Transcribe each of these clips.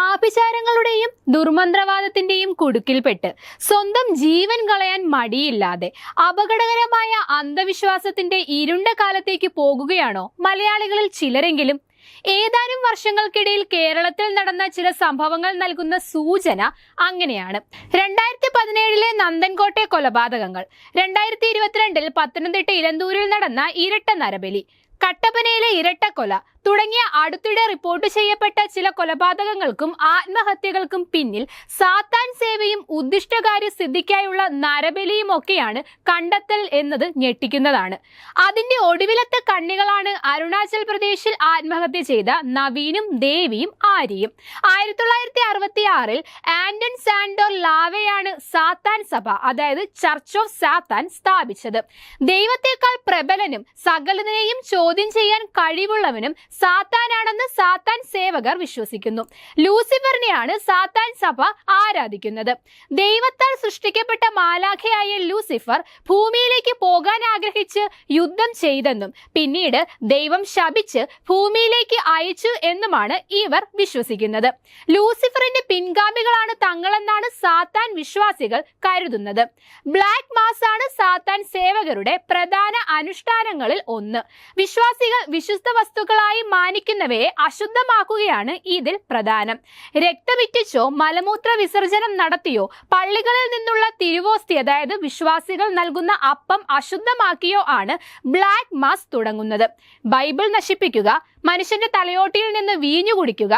ആഭിചാരങ്ങളുടെയും ദുർമന്ത്രവാദത്തിന്റെയും കുടുക്കിൽപ്പെട്ട് സ്വന്തം ജീവൻ കളയാൻ മടിയില്ലാതെ അപകടകരമായ അന്ധവിശ്വാസത്തിന്റെ ഇരുണ്ട കാലത്തേക്ക് പോകുകയാണോ മലയാളികളിൽ ചിലരെങ്കിലും? ഏതാനും വർഷങ്ങൾക്കിടയിൽ കേരളത്തിൽ നടന്ന ചില സംഭവങ്ങൾ നൽകുന്ന സൂചന അങ്ങനെയാണ്. രണ്ടായിരത്തി പതിനേഴിലെ നന്ദൻകോട്ടെ കൊലപാതകങ്ങൾ രണ്ടായിരത്തി ഇരുപത്തിരണ്ടിൽ പത്തനംതിട്ട ഇലന്തൂരിൽ നടന്ന ഇരട്ട നരബലി കട്ടപ്പനയിലെ ഇരട്ടക്കൊല തുടങ്ങിയ അടുത്തിടെ റിപ്പോർട്ട് ചെയ്യപ്പെട്ട ചില കൊലപാതകങ്ങൾക്കും ആത്മഹത്യകൾക്കും പിന്നിൽ സാത്താൻ സേവയും ഉദ്ദിഷ്ടകാര്യ സിദ്ധിക്കായുള്ള നരബലിയും ഒക്കെയാണ് കണ്ടെത്തൽ എന്നത് ഞെട്ടിക്കുന്നതാണ്. അതിന്റെ ഒടുവിലത്തെ കണ്ണികളാണ് അരുണാചൽ പ്രദേശിൽ ആത്മഹത്യ ചെയ്ത നവീനും ദേവിയും ആര്യയും. ആയിരത്തി തൊള്ളായിരത്തി അറുപത്തി ആറിൽ ആന്റൺ സാൻഡോർ ലാവയാണ് സാത്താൻ സഭ അതായത് ചർച്ച് ഓഫ് സാത്താൻ സ്ഥാപിച്ചത്. ദൈവത്തെക്കാൾ പ്രബലനും സകലതിനെയും ചോദ്യം ചെയ്യാൻ കഴിവുള്ളവനും സാത്താനാണെന്ന് സേവകർ വിശ്വസിക്കുന്നു. ലൂസിഫറിനെയാണ് സാത്താൻ സഭ ആരാധിക്കുന്നത്. ദൈവത്താൽ സൃഷ്ടിക്കപ്പെട്ട മാലാഖയായ ലൂസിഫർ ഭൂമിയിലേക്ക് പോകാൻ ആഗ്രഹിച്ച് യുദ്ധം ചെയ്തെന്നും പിന്നീട് ദൈവം ശപിച്ച് ഭൂമിയിലേക്ക് അയച്ചു എന്നുമാണ് ഇവർ വിശ്വസിക്കുന്നത്. ലൂസിഫറിന്റെ പിൻഗാമികളാണ് തങ്ങളെന്നാണ് സാത്താൻ വിശ്വാസികൾ കരുതുന്നത്. ബ്ലാക്ക് മാസ് ആണ് സാത്താൻ സേവകരുടെ പ്രധാന അനുഷ്ഠാനങ്ങളിൽ ഒന്ന്. വിശ്വാസികൾ വിശുദ്ധ വസ്തുക്കളായി മാനിക്കുന്നവയെ അശുദ്ധമാക്കുകയാണ് ഇതിൽ പ്രധാനം. രക്തമിറ്റിച്ചോ മലമൂത്ര വിസർജനം നടത്തിയോ പള്ളികളിൽ നിന്നുള്ള തിരുവോസ്തി അതായത് വിശ്വാസികൾ നൽകുന്ന അപ്പം അശുദ്ധമാക്കിയോ ആണ് ബ്ലാക്ക് മാസ് തുടങ്ങുന്നത്. ബൈബിൾ നശിപ്പിക്കുക മനുഷ്യന്റെ തലയോട്ടിയിൽ നിന്ന് വീഞ്ഞു കുടിക്കുക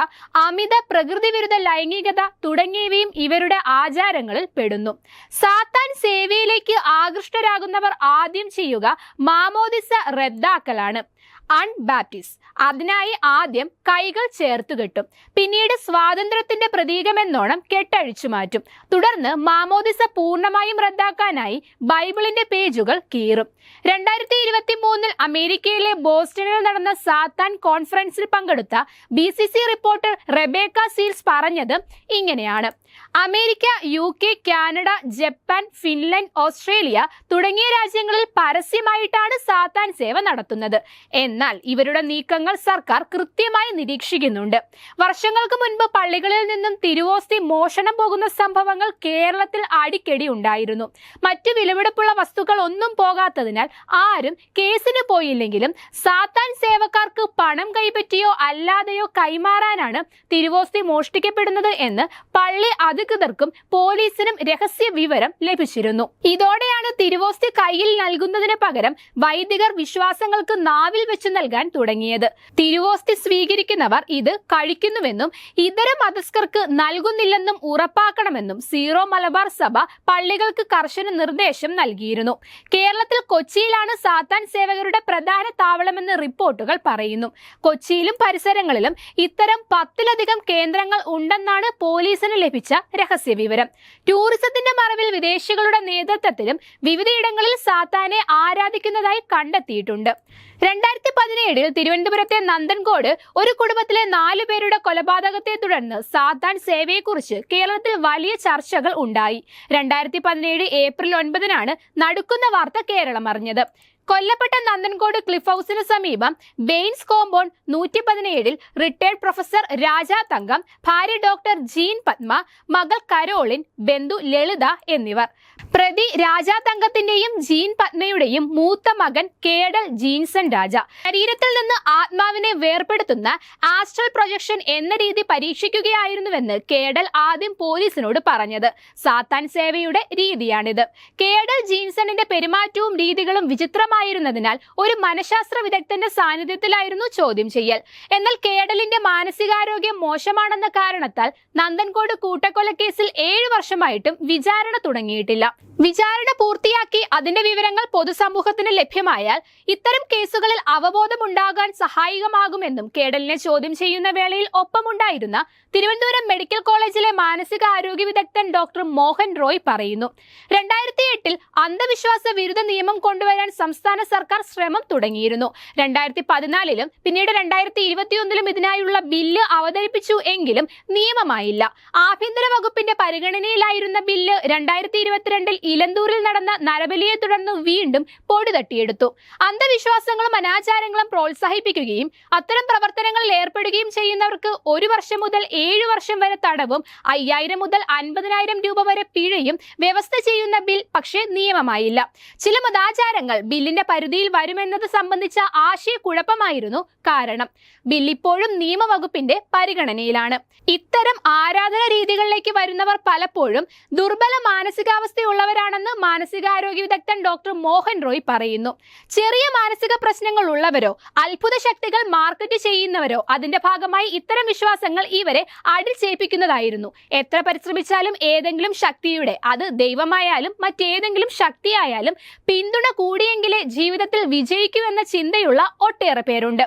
അമിത പ്രകൃതി വിരുദ്ധ ലൈംഗികത തുടങ്ങിയവയും ഇവരുടെ ആചാരങ്ങളിൽ പെടുന്നു. സാത്താൻ സേവയിലേക്ക് ആകൃഷ്ടരാകുന്നവർ ആദ്യം ചെയ്യുക മാമോദിസ റദ്ദാക്കലാണ്. അൺബാപ്റ്റിസ് അതിനായി ആദ്യം കൈകൾ ചേർത്ത് കെട്ടും. പിന്നീട് സ്വാതന്ത്ര്യത്തിന്റെ പ്രതീകമെന്നോണം കെട്ടഴിച്ചു മാറ്റും. തുടർന്ന് മാമോദിസ പൂർണമായും റദ്ദാക്കാനായി ബൈബിളിന്റെ പേജുകൾ കീറും. രണ്ടായിരത്തി ഇരുപത്തി മൂന്നിൽ അമേരിക്കയിലെ ബോസ്റ്റണിൽ നടന്ന സാത്താൻ കോൺഫറൻസിൽ പങ്കെടുത്ത B C C reporter Rebecca Seals പറഞ്ഞത് ഇങ്ങനെയാണ്. America U K Canada Japan Finland Australia തുടങ്ങിയ രാജ്യങ്ങളിൽ പരസ്യമായിട്ടാണ് സാത്താൻ സേവ നടത്തുന്നത്. എന്നാൽ ഇവരുടെ നീക്കങ്ങൾ സർക്കാർ കൃത്യമായി നിരീക്ഷിക്കുന്നുണ്ട്. വർഷങ്ങൾക്ക് മുൻപ് പള്ളികളിൽ നിന്നും തിരുവോസ്തി മോഷണം പോകുന്ന സംഭവങ്ങൾ കേരളത്തിൽ അടിക്കടി ഉണ്ടായിരുന്നു. മറ്റു വിലപിടിപ്പുള്ള വസ്തുക്കൾ ഒന്നും പോകാത്തതിനാൽ ആരും കേസിന് പോയില്ലെങ്കിലും സാത്താൻ സേവക്കാർക്ക് പണം കൈപ്പറ്റിയോ അല്ലാതെയോ കൈമാറാനാണ് തിരുവോസ്തി മോഷ്ടിക്കപ്പെടുന്നത് എന്ന് പള്ളി അധികൃതർക്കും പോലീസിനും രഹസ്യ വിവരം ലഭിച്ചിരുന്നു. ഇതോടെയാണ് തിരുവോസ്തി കയ്യിൽ നൽകുന്നതിന് പകരം വൈദികർ വിശ്വാസങ്ങൾക്ക് നാവിൽ വെച്ച് നൽകാൻ തുടങ്ങിയത്. തിരുവോസ്തി സ്വീകരിക്കുന്നവർ ഇത് കഴിക്കുന്നുവെന്നും ഇതര മതസ്ഥർക്ക് നൽകുന്നില്ലെന്നും ഉറപ്പാക്കണമെന്നും സീറോ മലബാർ സഭ പള്ളികൾക്ക് കർശന നിർദ്ദേശം നൽകിയിരുന്നു. കേരളത്തിൽ കൊച്ചിയിലാണ് സാത്താൻ സേവകരുടെ പ്രധാന താവളമെന്ന് റിപ്പോർട്ടുകൾ പറയുന്നു. കൊച്ചിയിലും പരിസരങ്ങളിലും ഇത്തരം പത്തിലധികം കേന്ദ്രങ്ങൾ ഉണ്ടെന്നാണ് പോലീസിന് ലഭിച്ച രഹസ്യ വിവരം ടൂറിസത്തിന്റെ മറവിൽ വിദേശികളുടെ നേതൃത്വത്തിലും വിവിധയിടങ്ങളിൽ സാത്താനെ ആരാധിക്കുന്നതായി കണ്ടെത്തിയിട്ടുണ്ട്. രണ്ടായിരത്തി പതിനേഴിൽ തിരുവനന്തപുരത്തെ നന്ദൻകോട് ഒരു കുടുംബത്തിലെ നാലു പേരുടെ കൊലപാതകത്തെ തുടർന്ന് സാത്താൻ സേവയെക്കുറിച്ച് കേരളത്തിൽ വലിയ ചർച്ചകൾ ഉണ്ടായി. രണ്ടായിരത്തി പതിനേഴ് ഏപ്രിൽ ഒൻപതിനാണ് നടുക്കുന്ന വാർത്ത കേരളം അറിഞ്ഞത്. കൊല്ലപ്പെട്ട നന്ദൻകോട് ക്ലിഫ് ഹൗസിന് സമീപം ബെയിൻസ് കോമ്പൗണ്ട് നൂറ്റി പതിനേഴിൽ റിട്ടയർഡ് പ്രൊഫസർ രാജാ തങ്കം ഭാര്യ ഡോക്ടർ ജീൻ പത്മ മകൾ കരോളിൻ ബന്ധു ലളിത എന്നിവർ. പ്രതി രാജാ തങ്കത്തിന്റെയും ജീൻ പത്മയുടെയും മൂത്ത മകൻ കേഡൽ ജീൻസൺ രാജ. ശരീരത്തിൽ നിന്ന് ആത്മാവിനെ വേർപെടുത്തുന്ന ആസ്ട്രൽ പ്രൊജക്ഷൻ എന്ന രീതി പരീക്ഷിക്കുകയായിരുന്നുവെന്ന് കേഡൽ ആദ്യം പോലീസിനോട് പറഞ്ഞത്. സാത്താൻ സേവയുടെ രീതിയാണിത്. കേഡൽ ജീൻസണിന്റെ പെരുമാറ്റവും രീതികളും വിചിത്രമായിരുന്നതിനാൽ ഒരു മനഃശാസ്ത്ര വിദഗ്ധന്റെ സാന്നിധ്യത്തിലായിരുന്നു ചോദ്യം ചെയ്യൽ. എന്നാൽ കേഡലിന്റെ മാനസികാരോഗ്യം മോശമാണെന്ന കാരണത്താൽ നന്ദൻകോട് കൂട്ടക്കൊലക്കേസിൽ ഏഴു വർഷമായിട്ടും വിചാരണ തുടങ്ങിയിട്ടില്ല. വിചാരണ പൂർത്തിയാക്കി അതിന്റെ വിവരങ്ങൾ പൊതുസമൂഹത്തിന് ലഭ്യമായാൽ ഇത്തരം കേസുകളിൽ അവബോധമുണ്ടാകാൻ സഹായകമാകുമെന്നും കേഡലിനെ ചോദ്യം ചെയ്യുന്ന വേളയിൽ ഒപ്പമുണ്ടായിരുന്ന തിരുവനന്തപുരം മെഡിക്കൽ കോളേജിലെ മാനസികാരോഗ്യ വിദഗ്ധൻ ഡോക്ടർ മോഹൻ റോയ് പറയുന്നു. രണ്ടായിരത്തി എട്ടിൽ അന്ധവിശ്വാസ വിരുദ്ധ നിയമം കൊണ്ടുവരാൻ സംസ്ഥാന സർക്കാർ ശ്രമം തുടങ്ങിയിരുന്നു. രണ്ടായിരത്തി പതിനാലിലും പിന്നീട് രണ്ടായിരത്തി ഇരുപത്തിയൊന്നിലും ഇതിനായുള്ള ബില്ല് അവതരിപ്പിച്ചു എങ്കിലും നിയമമായില്ല. ആഭ്യന്തര വകുപ്പിന്റെ പരിഗണനയിലായിരുന്ന ബില്ല് രണ്ടായിരത്തി ഇരുപത്തിരണ്ടിൽ ഇലന്തൂരിൽ നടന്ന നരബലിയെ തുടർന്ന് വീണ്ടും പൊടി തട്ടിയെടുത്തു. അന്ധവിശ്വാസങ്ങളും അനാചാരങ്ങളും പ്രോത്സാഹിപ്പിക്കുകയും അത്തരം പ്രവർത്തനങ്ങളിൽ ഏർപ്പെടുകയും ചെയ്യുന്നവർക്ക് ഒരു വർഷം മുതൽ ഏഴു വർഷം വരെ തടവും അയ്യായിരം മുതൽ അൻപതിനായിരം രൂപ വരെ പിഴയും വ്യവസ്ഥ ചെയ്യുന്ന ബിൽ പക്ഷേ നിയമമായില്ല ചില മതാചാരങ്ങൾ ബില്ലിന്റെ പരിധിയിൽ വരുമെന്നത് സംബന്ധിച്ച ആശയക്കുഴപ്പമായിരുന്നു കാരണം ബില്ലിപ്പോഴും നിയമവകുപ്പിന്റെ പരിഗണനയിലാണ്. ഇത്തരം ആരാധന രീതികളിലേക്ക് വരുന്നവർ പലപ്പോഴും ദുർബല മാനസികാവസ്ഥയുള്ളവരാണെന്ന് മാനസികാരോഗ്യ വിദഗ്ധൻ ഡോക്ടർ മോഹൻ റോയ് പറയുന്നു. ചെറിയ മാനസിക പ്രശ്നങ്ങൾ ഉള്ളവരോ അത്ഭുത ശക്തികൾ മാർക്കറ്റ് ചെയ്യുന്നവരോ അതിന്റെ ഭാഗമായി ഇത്തരം വിശ്വാസങ്ങൾ ഇവരെ അടിച്ചേൽപ്പിക്കുന്നതായിരുന്നു എത്ര പരിശ്രമിച്ചാലും ഏതെങ്കിലും ശക്തിയുടെ അത് ദൈവമായാലും മറ്റേതെങ്കിലും ശക്തിയായാലും പിന്തുണ കൂടിയെങ്കിലേ ജീവിതത്തിൽ വിജയിക്കൂ എന്ന ചിന്തയുള്ള ഒട്ടേറെ പേരുണ്ട്.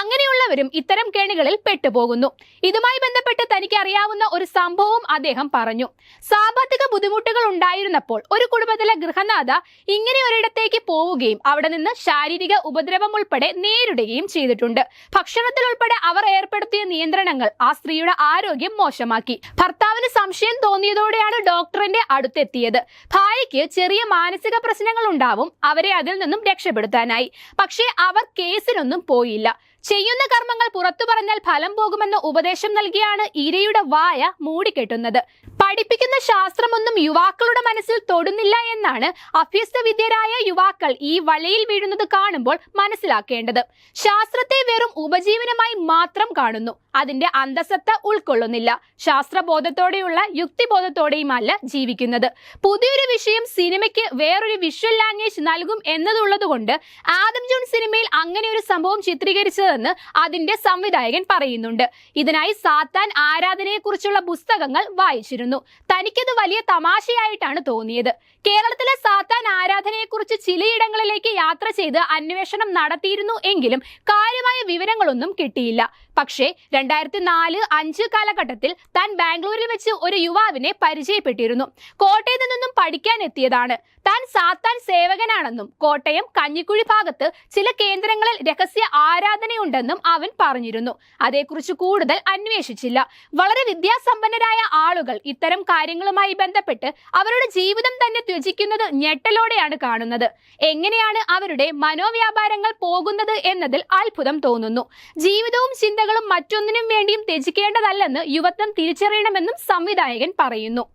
അങ്ങനെയുള്ളവരും ഇത്തരം കേണികളിൽ പെട്ടുപോകുന്നു. ഇതുമായി ബന്ധപ്പെട്ട് തനിക്ക് അറിയാവുന്ന ഒരു സംഭവം അദ്ദേഹം പറഞ്ഞു. സാമ്പത്തിക ബുദ്ധിമുട്ടുകൾ ഉണ്ടായിരുന്നപ്പോൾ ഒരു കുടുംബത്തിലെ ഗൃഹനാഥ ഇങ്ങനെ ഒരിടത്തേക്ക് പോവുകയും അവിടെ നിന്ന് ശാരീരിക ഉപദ്രവം ഉൾപ്പെടെ നേരിടുകയും ചെയ്തിട്ടുണ്ട്. ഭക്ഷണത്തിൽ ഉൾപ്പെടെ അവർ ഏർപ്പെടുത്തിയ നിയന്ത്രണങ്ങൾ ആ സ്ത്രീയുടെ ആരോഗ്യം മോശമാക്കി. ഭർത്താവിന് സംശയം തോന്നിയതോടെയാണ് ഡോക്ടറിന്റെ അടുത്തെത്തിയത്. ഭാര്യയ്ക്ക് ചെറിയ മാനസിക പ്രശ്നങ്ങൾ ഉണ്ടാവും അവരെ അതിൽ നിന്നും രക്ഷപ്പെടുത്താനായി. പക്ഷേ അവർ കേസിനൊന്നും പോയില്ല. ചെയ്യുന്ന കർമ്മങ്ങൾ പുറത്തു പറഞ്ഞാൽ ഫലം പോകുമെന്ന ഉപദേശം നൽകിയാണ് ഇരയുടെ വായ മൂടിക്കെട്ടുന്നത് പഠിപ്പിക്കുന്ന ശാസ്ത്രമൊന്നും യുവാക്കളുടെ മനസ്സിൽ തൊടുന്നില്ല എന്നാണ് അഭ്യസ്ത വിദ്യരായ യുവാക്കൾ ഈ വലയിൽ വീഴുന്നത് കാണുമ്പോൾ മനസ്സിലാക്കേണ്ടത്. ശാസ്ത്രത്തെ വെറും ഉപജീവനമായി മാത്രം കാണുന്നു. അതിന്റെ അന്തസത്ത ഉൾക്കൊള്ളുന്നില്ല. ശാസ്ത്രബോധത്തോടെയുള്ള യുക്തിബോധത്തോടെയുമല്ല ജീവിക്കുന്നത്. പുതിയൊരു വിഷയം സിനിമയ്ക്ക് വേറൊരു വിഷ്വൽ ലാംഗ്വേജ് നൽകും എന്നതുള്ളതുകൊണ്ട് ആദം ജോൺ സിനിമയിൽ അങ്ങനെ ഒരു സംഭവം ചിത്രീകരിച്ചതെന്ന് അതിന്റെ സംവിധായകൻ പറയുന്നുണ്ട്. ഇതിനായി സാത്താൻ ആരാധനയെക്കുറിച്ചുള്ള പുസ്തകങ്ങൾ വായിച്ചിരുന്നു. തനിക്കത് വലിയ തമാശയായിട്ടാണ് തോന്നിയത്. കേരളത്തിലെ സാത്താൻ ആരാധനയെക്കുറിച്ച് ചിലയിടങ്ങളിലേക്ക് യാത്ര ചെയ്ത് അന്വേഷണം നടത്തിയിരുന്നു എങ്കിലും കാര്യമായ വിവരങ്ങളൊന്നും കിട്ടിയില്ല. പക്ഷേ രണ്ടായിരത്തി നാല് അഞ്ച് കാലഘട്ടത്തിൽ താൻ ബാംഗ്ലൂരിൽ വെച്ച് ഒരു യുവാവിനെ പരിചയപ്പെട്ടിരുന്നു. കോട്ടയത്ത് നിന്നും പഠിക്കാൻ എത്തിയതാണ്. താൻ സാത്താൻ സേവകനാണെന്നും കോട്ടയം കഞ്ഞിക്കുഴി ഭാഗത്ത് ചില കേന്ദ്രങ്ങളിൽ രഹസ്യ ഉണ്ടെന്നും അവൻ പറഞ്ഞിരുന്നു. അതേക്കുറിച്ച് കൂടുതൽ അന്വേഷിച്ചില്ല. വളരെ വിദ്യാസമ്പന്നരായ ആളുകൾ ഇത്തരം കാര്യങ്ങളുമായി ബന്ധപ്പെട്ട് അവരുടെ ജീവിതം തന്നെ ത്യജിക്കുന്നത് ഞെട്ടലോടെയാണ് കാണുന്നത്. എങ്ങനെയാണ് അവരുടെ മനോവ്യാപാരങ്ങൾ പോകുന്നത് എന്നതിൽ അത്ഭുതം തോന്നുന്നു. ജീവിതവും ചിന്തകളും മറ്റൊന്നിനും വേണ്ടിയും ത്യജിക്കേണ്ടതല്ലെന്ന് യുവത്വം തിരിച്ചറിയണമെന്നും സംവിധായകൻ പറയുന്നു.